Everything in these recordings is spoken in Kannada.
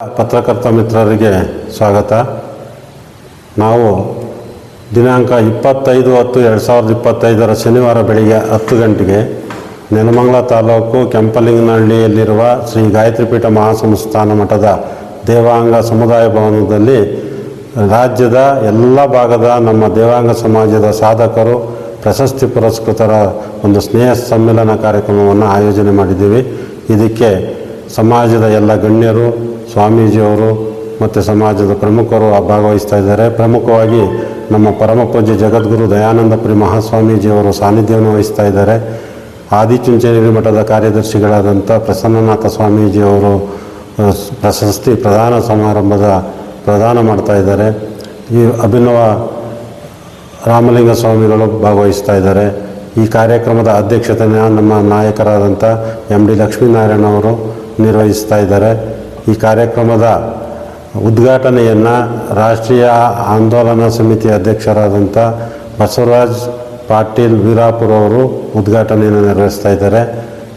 ಪತ್ರಕರ್ತ ಮಿತ್ರರಿಗೆ ಸ್ವಾಗತ. ನಾವು ದಿನಾಂಕ ಇಪ್ಪತ್ತೈದು ಹತ್ತು ಎರಡು ಸಾವಿರದ ಇಪ್ಪತ್ತೈದರ ಶನಿವಾರ ಬೆಳಿಗ್ಗೆ ಹತ್ತು ಗಂಟೆಗೆ ನೆಲಮಂಗಲ ತಾಲೂಕು ಕೆಂಪಲಿಂಗನಹಳ್ಳಿಯಲ್ಲಿರುವ ಶ್ರೀ ಗಾಯತ್ರಿಪೀಠ ಮಹಾಸಂಸ್ಥಾನ ಮಠದ ದೇವಾಂಗ ಸಮುದಾಯ ಭವನದಲ್ಲಿ ರಾಜ್ಯದ ಎಲ್ಲ ಭಾಗದ ನಮ್ಮ ದೇವಾಂಗ ಸಮಾಜದ ಸಾಧಕರು, ಪ್ರಶಸ್ತಿ ಪುರಸ್ಕೃತರ ಒಂದು ಸ್ನೇಹ ಸಮ್ಮೇಳನ ಕಾರ್ಯಕ್ರಮವನ್ನು ಆಯೋಜನೆ ಮಾಡಿದ್ದೀವಿ. ಇದಕ್ಕೆ ಸಮಾಜದ ಎಲ್ಲ ಗಣ್ಯರು ಸ್ವಾಮೀಜಿಯವರು ಮತ್ತು ಸಮಾಜದ ಪ್ರಮುಖರು ಭಾಗವಹಿಸ್ತಾ ಇದ್ದಾರೆ. ಪ್ರಮುಖವಾಗಿ ನಮ್ಮ ಪರಮ ಪೂಜ್ಯ ಜಗದ್ಗುರು ದಯಾನಂದಪುರಿ ಮಹಾಸ್ವಾಮೀಜಿಯವರು ಸಾನ್ನಿಧ್ಯವನ್ನು ವಹಿಸ್ತಾ ಇದ್ದಾರೆ. ಆದಿಚುಂಚನಗಿರಿ ಮಠದ ಕಾರ್ಯದರ್ಶಿಗಳಾದಂಥ ಪ್ರಸನ್ನನಾಥ ಸ್ವಾಮೀಜಿಯವರು ಪ್ರಶಸ್ತಿ ಪ್ರಧಾನ ಸಮಾರಂಭದ ಪ್ರದಾನ ಮಾಡ್ತಾ ಇದ್ದಾರೆ. ಈ ಅಭಿನವ ರಾಮಲಿಂಗ ಸ್ವಾಮಿಗಳು ಭಾಗವಹಿಸ್ತಾ ಇದ್ದಾರೆ. ಈ ಕಾರ್ಯಕ್ರಮದ ಅಧ್ಯಕ್ಷತೆಯನ್ನು ನಮ್ಮ ನಾಯಕರಾದಂಥ ಎಂ ಡಿ ಲಕ್ಷ್ಮೀನಾರಾಯಣ ಅವರು ನಿರ್ವಹಿಸ್ತಾ ಇದ್ದಾರೆ. ಈ ಕಾರ್ಯಕ್ರಮದ ಉದ್ಘಾಟನೆಯನ್ನು ರಾಷ್ಟ್ರೀಯ ಆಂದೋಲನ ಸಮಿತಿ ಅಧ್ಯಕ್ಷರಾದಂಥ ಬಸವರಾಜ್ ಪಾಟೀಲ್ ವೀರಾಪುರ ಅವರು ಉದ್ಘಾಟನೆಯನ್ನು ನೆರವೇರಿಸ್ತಾ ಇದ್ದಾರೆ.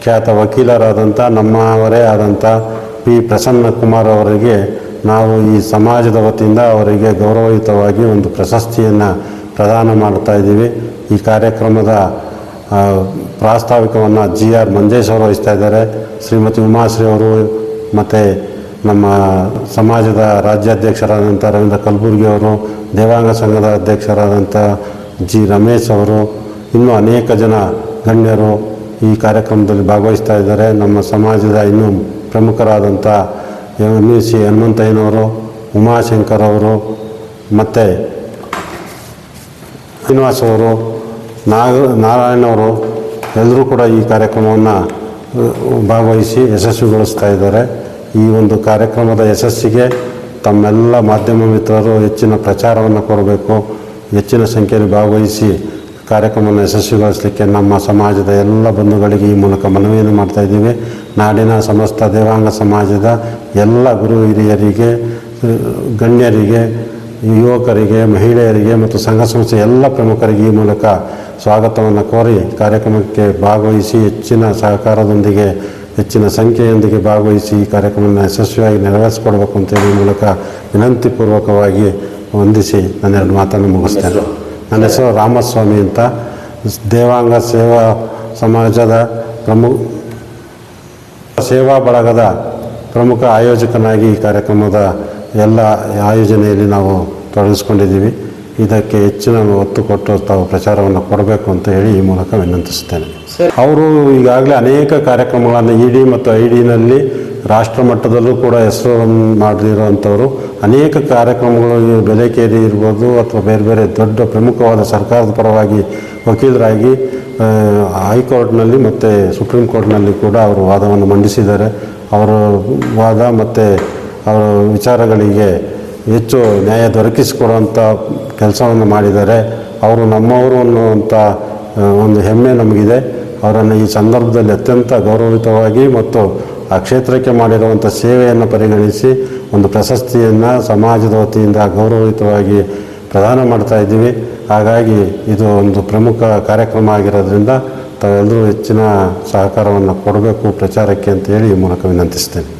ಖ್ಯಾತ ವಕೀಲರಾದಂಥ ನಮ್ಮವರೇ ಆದಂಥ ಪಿ ಪ್ರಸನ್ನ ಕುಮಾರ್ ಅವರಿಗೆ ನಾವು ಈ ಸಮಾಜದ ವತಿಯಿಂದ ಅವರಿಗೆ ಗೌರವಯುತವಾಗಿ ಒಂದು ಪ್ರಶಸ್ತಿಯನ್ನು ಪ್ರದಾನ ಮಾಡ್ತಾ ಇದ್ದೀವಿ. ಈ ಕಾರ್ಯಕ್ರಮದ ಪ್ರಾಸ್ತಾವಿಕವನ್ನು ಜಿ ಆರ್ ಮಂಜೇಶ್ ಅವರು ವಹಿಸ್ತಾ ಇದ್ದಾರೆ. ಶ್ರೀಮತಿ ಉಮಾಶ್ರೀ ಅವರು ಮತ್ತು ನಮ್ಮ ಸಮಾಜದ ರಾಜ್ಯಾಧ್ಯಕ್ಷರಾದಂಥ ರವೀಂದ್ರ ಕಲಬುರ್ಗಿ ಅವರು, ದೇವಾಂಗ ಸಂಘದ ಅಧ್ಯಕ್ಷರಾದಂಥ ಜಿ ರಮೇಶ್ ಅವರು, ಇನ್ನೂ ಅನೇಕ ಜನ ಗಣ್ಯರು ಈ ಕಾರ್ಯಕ್ರಮದಲ್ಲಿ ಭಾಗವಹಿಸ್ತಾ ಇದ್ದಾರೆ. ನಮ್ಮ ಸಮಾಜದ ಇನ್ನೂ ಪ್ರಮುಖರಾದಂಥ ಎಂ ಯು ಸಿ ಹನುಮಂತಯ್ಯನವರು, ಉಮಾಶಂಕರ್ ಅವರು, ಮತ್ತು ಶ್ರೀನಿವಾಸ್ ಅವರು, ನಾಗ, ನಾರಾಯಣ್ ಅವರು ಎಲ್ಲರೂ ಕೂಡ ಈ ಕಾರ್ಯಕ್ರಮವನ್ನು, ಭಾಗವಹಿಸಿ ಯಶಸ್ವಿಗೊಳಿಸ್ತಾ ಇದ್ದಾರೆ. ಈ ಒಂದು ಕಾರ್ಯಕ್ರಮದ ಯಶಸ್ಸಿಗೆ ತಮ್ಮೆಲ್ಲ ಮಾಧ್ಯಮ ಮಿತ್ರರು ಹೆಚ್ಚಿನ ಪ್ರಚಾರವನ್ನು ಕೊಡಬೇಕು. ಹೆಚ್ಚಿನ ಸಂಖ್ಯೆಯಲ್ಲಿ ಭಾಗವಹಿಸಿ ಕಾರ್ಯಕ್ರಮವನ್ನು ಯಶಸ್ವಿಗೊಳಿಸಲಿಕ್ಕೆ ನಮ್ಮ ಸಮಾಜದ ಎಲ್ಲ ಬಂಧುಗಳಿಗೆ ಈ ಮೂಲಕ ಮನವಿಯನ್ನು ಮಾಡ್ತಾ ಇದ್ದೀವಿ. ನಾಡಿನ ಸಮಸ್ತ ದೇವಾಂಗ ಸಮಾಜದ ಎಲ್ಲ ಗುರು ಹಿರಿಯರಿಗೆ, ಗಣ್ಯರಿಗೆ, ಯುವಕರಿಗೆ, ಮಹಿಳೆಯರಿಗೆ ಮತ್ತು ಸಂಘ ಸಂಸ್ಥೆ ಎಲ್ಲ ಪ್ರಮುಖರಿಗೆ ಈ ಮೂಲಕ ಸ್ವಾಗತವನ್ನು ಕೋರಿ ಕಾರ್ಯಕ್ರಮಕ್ಕೆ ಭಾಗವಹಿಸಿ ಹೆಚ್ಚಿನ ಸಹಕಾರದೊಂದಿಗೆ ಹೆಚ್ಚಿನ ಸಂಖ್ಯೆಯೊಂದಿಗೆ ಭಾಗವಹಿಸಿ ಈ ಕಾರ್ಯಕ್ರಮವನ್ನು ಯಶಸ್ವಿಯಾಗಿ ನೆರವೇರಿಸಿಕೊಡ್ಬೇಕು ಅಂತೇಳಿ ಮೂಲಕ ವಿನಂತಿಪೂರ್ವಕವಾಗಿ ವಂದಿಸಿ ನನ್ನೆರಡು ಮಾತನ್ನು ಮುಗಿಸ್ತೇನೆ. ನನ್ನ ಹೆಸರು ರಾಮಸ್ವಾಮಿ ಅಂತ. ದೇವಾಂಗ ಸೇವಾ ಸಮಾಜದ ಪ್ರಮುಖ ಸೇವಾ ಬಳಗದ ಪ್ರಮುಖ ಆಯೋಜಕನಾಗಿ ಈ ಕಾರ್ಯಕ್ರಮದ ಎಲ್ಲ ಆಯೋಜನೆಯಲ್ಲಿ ನಾವು ತೊಡಗಿಸ್ಕೊಂಡಿದ್ದೀವಿ. ಇದಕ್ಕೆ ಹೆಚ್ಚಿನ ಒತ್ತು ಕೊಟ್ಟು ತಾವು ಪ್ರಚಾರವನ್ನು ಕೊಡಬೇಕು ಅಂತ ಹೇಳಿ ಈ ಮೂಲಕ ವಿನಂತಿಸುತ್ತೇನೆ. ಅವರು ಈಗಾಗಲೇ ಅನೇಕ ಕಾರ್ಯಕ್ರಮಗಳನ್ನು ಇ ಡಿ ಮತ್ತು ಐ ಡಿನಲ್ಲಿ ರಾಷ್ಟ್ರ ಮಟ್ಟದಲ್ಲೂ ಕೂಡ ಹೆಸರು ಮಾಡಿರುವಂಥವರು ಅನೇಕ ಕಾರ್ಯಕ್ರಮಗಳು ಬೆಲೆಕೇರಿ ಇರ್ಬೋದು ಅಥವಾ ಬೇರೆ ಬೇರೆ ದೊಡ್ಡ ಪ್ರಮುಖವಾದ ಸರ್ಕಾರದ ಪರವಾಗಿ ವಕೀಲರಾಗಿ ಹೈಕೋರ್ಟ್ನಲ್ಲಿ ಮತ್ತು ಸುಪ್ರೀಂ ಕೋರ್ಟ್ನಲ್ಲಿ ಕೂಡ ಅವರು ವಾದವನ್ನು ಮಂಡಿಸಿದ್ದಾರೆ. ಅವರ ವಾದ ಮತ್ತು ಅವರ ವಿಚಾರಗಳಿಗೆ ಹೆಚ್ಚು ನ್ಯಾಯ ದೊರಕಿಸಿಕೊಡುವಂಥ ಕೆಲಸವನ್ನು ಮಾಡಿದ್ದಾರೆ. ಅವರು ನಮ್ಮವರು ಅನ್ನುವಂಥ ಒಂದು ಹೆಮ್ಮೆ ನಮಗಿದೆ. ಅವರನ್ನು ಈ ಸಂದರ್ಭದಲ್ಲಿ ಅತ್ಯಂತ ಗೌರವಯುತವಾಗಿ ಮತ್ತು ಆ ಕ್ಷೇತ್ರಕ್ಕೆ ಮಾಡಿರುವಂಥ ಸೇವೆಯನ್ನು ಪರಿಗಣಿಸಿ ಒಂದು ಪ್ರಶಸ್ತಿಯನ್ನು ಸಮಾಜದ ವತಿಯಿಂದ ಗೌರವಯುತವಾಗಿ ಪ್ರದಾನ ಮಾಡ್ತಾ ಇದ್ದೀವಿ. ಹಾಗಾಗಿ ಇದು ಒಂದು ಪ್ರಮುಖ ಕಾರ್ಯಕ್ರಮ ಆಗಿರೋದ್ರಿಂದ ತಾವೆಲ್ಲರೂ ಹೆಚ್ಚಿನ ಸಹಕಾರವನ್ನು ಕೊಡಬೇಕು ಪ್ರಚಾರಕ್ಕೆ ಅಂತ ಹೇಳಿ ಈ ಮೂಲಕ ವಿನಂತಿಸ್ತೇನೆ.